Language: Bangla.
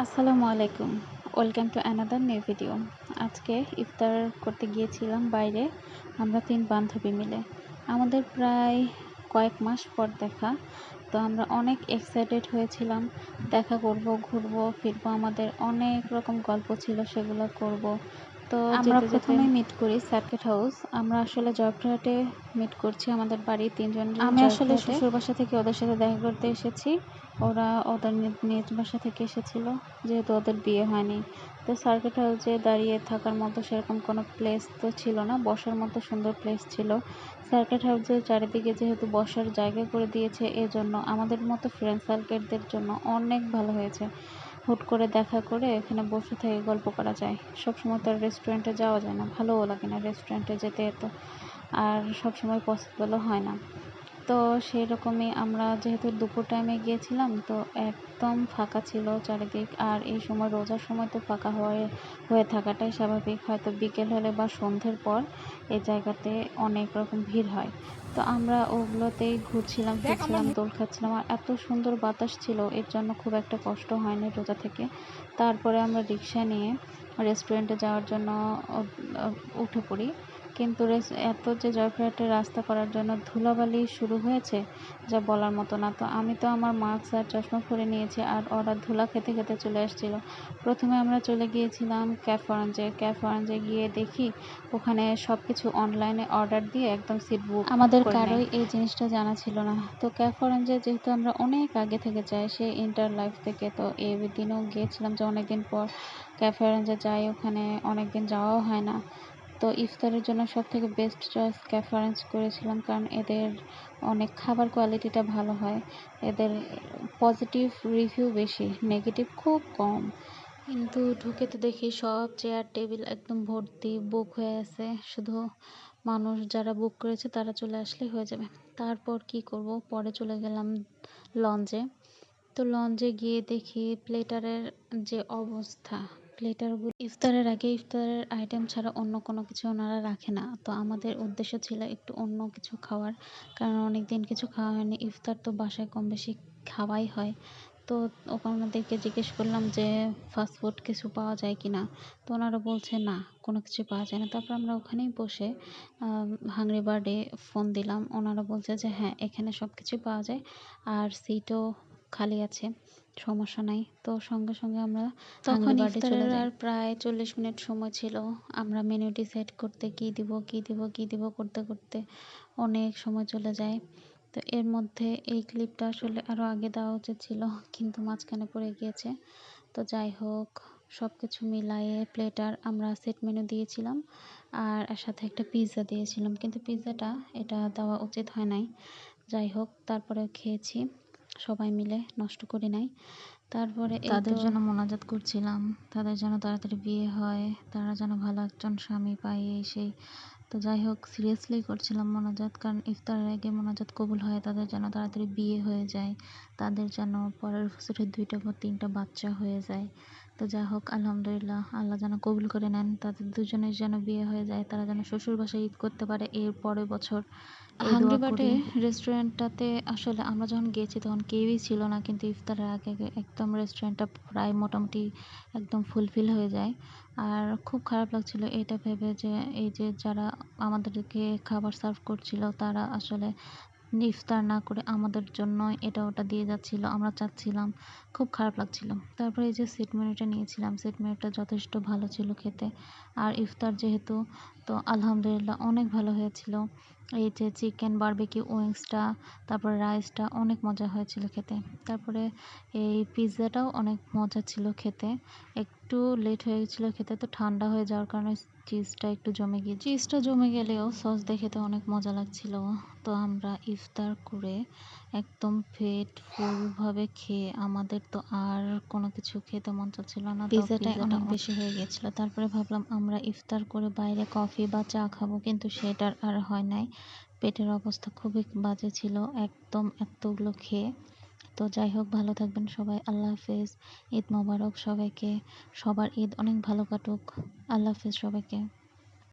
আসসালামু আলাইকুম। Welcome to another new video. আজকে ইফতার করতে গিয়েছিলাম বাইরে, আমরা তিন বান্ধবী মিলে। আমাদের প্রায় কয়েক মাস পর দেখা, তো আমরা অনেক এক্সাইটেড হয়েছিলাম। দেখা করব, ঘুরব, ফিরবো, আমাদের অনেক রকম গল্প ছিল, সেগুলো করব। তো আমরা প্রথমে মিট করি সার্কিট হাউস আমরা আসলে জয়পুরহাটে মিট করছি আমাদের বাড়ি তিনজন আমি আসলে শ্বশুর বাসা থেকে ওদের সাথে দেখা করতে এসেছি। ওরা ওদের নিজ বাসা থেকে এসেছিল যেহেতু ওদের বিয়ে হয়নি। তো সার্কিট হাউসে দাঁড়িয়ে থাকার মতো সেরকম কোনো প্লেস তো ছিল না বসার মতো সুন্দর প্লেস ছিল। সার্কিট হাউসের চারিদিকে যেহেতু বসার জায়গা করে দিয়েছে এজন্য আমাদের মতো ফ্রেন্ড সার্কিটদের জন্য অনেক ভালো হয়েছে। হুট করে দেখা করে এখানে বসে থেকে গল্প করা যায়। সবসময় তো আর রেস্টুরেন্টে যাওয়া যায় না, ভালোও লাগে না রেস্টুরেন্টে যেতে এত। আর সব সময় পসিবলও হয় না। তো সেই রকমই আমরা যেহেতু দুপুর টাইমে গিয়েছিলাম তো একদম ফাঁকা ছিল চারিদিক। আর এই সময় রোজার সময় তো ফাঁকা হয়ে হয়ে থাকাটাই স্বাভাবিক। হয়তো বিকেল হলে বা সন্ধ্যের পর এই জায়গাতে অনেক রকম ভিড় হয়। তো আমরা ওগুলোতেই ঘুরছিলাম ফিরছিলাম দোল খাচ্ছিলাম। আর এত সুন্দর বাতাস ছিল এর জন্য খুব একটা কষ্ট হয়নি রোজা থেকে। তারপরে আমরা রিক্সা নিয়ে রেস্টুরেন্টে যাওয়ার জন্য উঠে পড়ি। কিন্তু এত যে জয়পুরহাটের রাস্তা করার জন্য ধুলাবালি শুরু হয়েছে যা বলার মতো না। তো আমি তো আমার মাস্ক আর চশমা পরে নিয়েছি আর ওরা ধুলা খেতে খেতে চলে আসছিল। প্রথমে আমরা চলে গিয়েছিলাম ক্যাফ অরেঞ্জে ক্যাফ অরেঞ্জে গিয়ে দেখি ওখানে সব কিছু অনলাইনে অর্ডার দিয়ে একদম সিট বুক আমাদের কারোই এই জিনিসটা জানা ছিল না। তো ক্যাফ অরেঞ্জে যেহেতু আমরা অনেক আগে থেকে যাই সেই ইন্টার লাইফ থেকে তো এই দিনও গিয়েছিলাম যে অনেকদিন পর ক্যাফে অরেঞ্জে যাই ওখানে অনেকদিন যাওয়াও হয় না। তো ইফতারের জন্য সব থেকে বেস্ট চয়েস ক্যাফে অরেঞ্জ করেছিলাম, কারণ এদের অনেক খাবার কোয়ালিটিটা ভালো হয়। এদের পজিটিভ রিভিউ বেশি নেগেটিভ খুব কম। কিন্তু ঢুকে তো দেখি সব চেয়ার টেবিল একদম ভর্তি বুক হয়ে আছে শুধু মানুষ যারা বুক করেছে তারা চলে আসলেই হয়ে যাবে। তারপর কি করব? পরে চলে গেলাম লঞ্চে তো লঞ্চে গিয়ে দেখি প্লেটারের যে অবস্থা। প্লেটারগুলো ইফতারের আগে ইফতারের আইটেম ছাড়া অন্য কোনো কিছু ওনারা রাখে না। তো আমাদের উদ্দেশ্য ছিল একটু অন্য কিছু খাওয়ার। কারণ অনেক দিন কিছু খাওয়া হয়নি। ইফতার তো বাসায় কম বেশি খাওয়াই হয়। তো ওনাদেরকে জিজ্ঞেস করলাম যে ফাস্টফুড কিছু পাওয়া যায় কি না তো ওনারা বলছে, না, কোনো কিছু পাওয়া যায় না। তারপর আমরা ওখানেই বসে হাংরি বার্ডে ফোন দিলাম। ওনারা বলছে যে হ্যাঁ এখানে সব কিছুই পাওয়া যায়। আর সিটও খালি আছে সমস্যা নাই। তো সঙ্গে সঙ্গে আমরা তখন ইফতারের আর প্রায় চল্লিশ মিনিট সময় ছিল। আমরা মেনু ডিসাইড করতে কি দিব কি দিব কি দিব করতে করতে অনেক সময় চলে যায়। তো এর মধ্যে এই ক্লিপটা আসলে আরও আগে দেওয়া উচিত ছিল কিন্তু মাঝখানে পড়ে গিয়েছে। তো যাই হোক সব কিছু মিলায়ে প্লেটার আমরা সেট মেনু দিয়েছিলাম আর এর সাথে একটা পিৎজা দিয়েছিলাম। কিন্তু পিৎজাটা এটা দেওয়া উচিত হয় নাই। যাই হোক তারপরে খেয়েছি। সবাই মিলে নষ্ট করি নাই। তারপরে তাদের জন্য মোনাজাত করছিলাম। তাদের যেন তাড়াতাড়ি বিয়ে হয়। তারা যেন ভালো একজন স্বামী পায় এই সেই তো যাই হোক সিরিয়াসলি করছিলাম মোনাজাত। কারণ ইফতারের আগে মোনাজাত কবুল হয় তাদের যেন তাড়াতাড়ি বিয়ে হয়ে যায় তাদের যেন পরের বছরে দুইটা বা তিনটা বাচ্চা হয়ে যায়। তো যাই হোক আলহামদুলিল্লাহ আল্লাহ যেন কবুল করে নেন তাদের দুজনের যেন বিয়ে হয়ে যায় তারা যেন শ্বশুর বাসায় ঈদ করতে পারে এর পরের বছর। হাংরি বাটে রেস্টুরেন্টটাতে আসলে আমরা যখন গিয়েছি তখন কেউই ছিল না কিন্তু ইফতারের আগে একদম রেস্টুরেন্টটা প্রায় মোটামুটি একদম ফুলফিল হয়ে যায়। আর খুব খারাপ লাগছিল এটা ভেবে যে এই যে যারা আমাদেরকে খাবার সার্ভ করছিল, তারা আসলে ইফতার না করে আমাদের জন্য এটা ওটা দিয়ে যাচ্ছিল, আমরা চাচ্ছিলাম, খুব খারাপ লাগছিল। তারপরে এই যে সিট মেনুটা নিয়েছিলাম সিট মেনুটা যথেষ্ট ভালো ছিল খেতে। আর ইফতার যেহেতু, তো আলহামদুলিল্লাহ অনেক ভালো হয়েছিল। এই যে চিকেন বারবিকিউ উইংসটা তারপরে রাইসটা অনেক মজা হয়েছিল খেতে। তারপরে এই পিৎজাটাও অনেক মজা ছিল খেতে। একটু লেট হয়ে গেছিল খেতে তো ঠান্ডা হয়ে যাওয়ার কারণে চিজটা একটু জমে গিয়ে চিজটা জমে গেলেও সস দেখে তো অনেক মজা লাগছিল। তো আমরা ইফতার করে একদম পেট ফুলভাবে খেয়ে আমাদের তো আর কোনো কিছু খেতে মন চাচ্ছিল না পিৎজাটা অনেক বেশি হয়ে গেছিল। তারপরে ভাবলাম আমরা ইফতার করে বাইরে কফি বা চা খাব কিন্তু সেটার আর হয় নাই। পেটের অবস্থা খুবই বাজে ছিল, একদম এতগুলো খেয়ে। তো যাই হোক, ভালো থাকবেন সবাই, আল্লাহ হাফেজ। ঈদ মোবারক সবাইকে, সবার ঈদ অনেক ভালো কাটুক। আল্লাহ হাফেজ সবাইকে।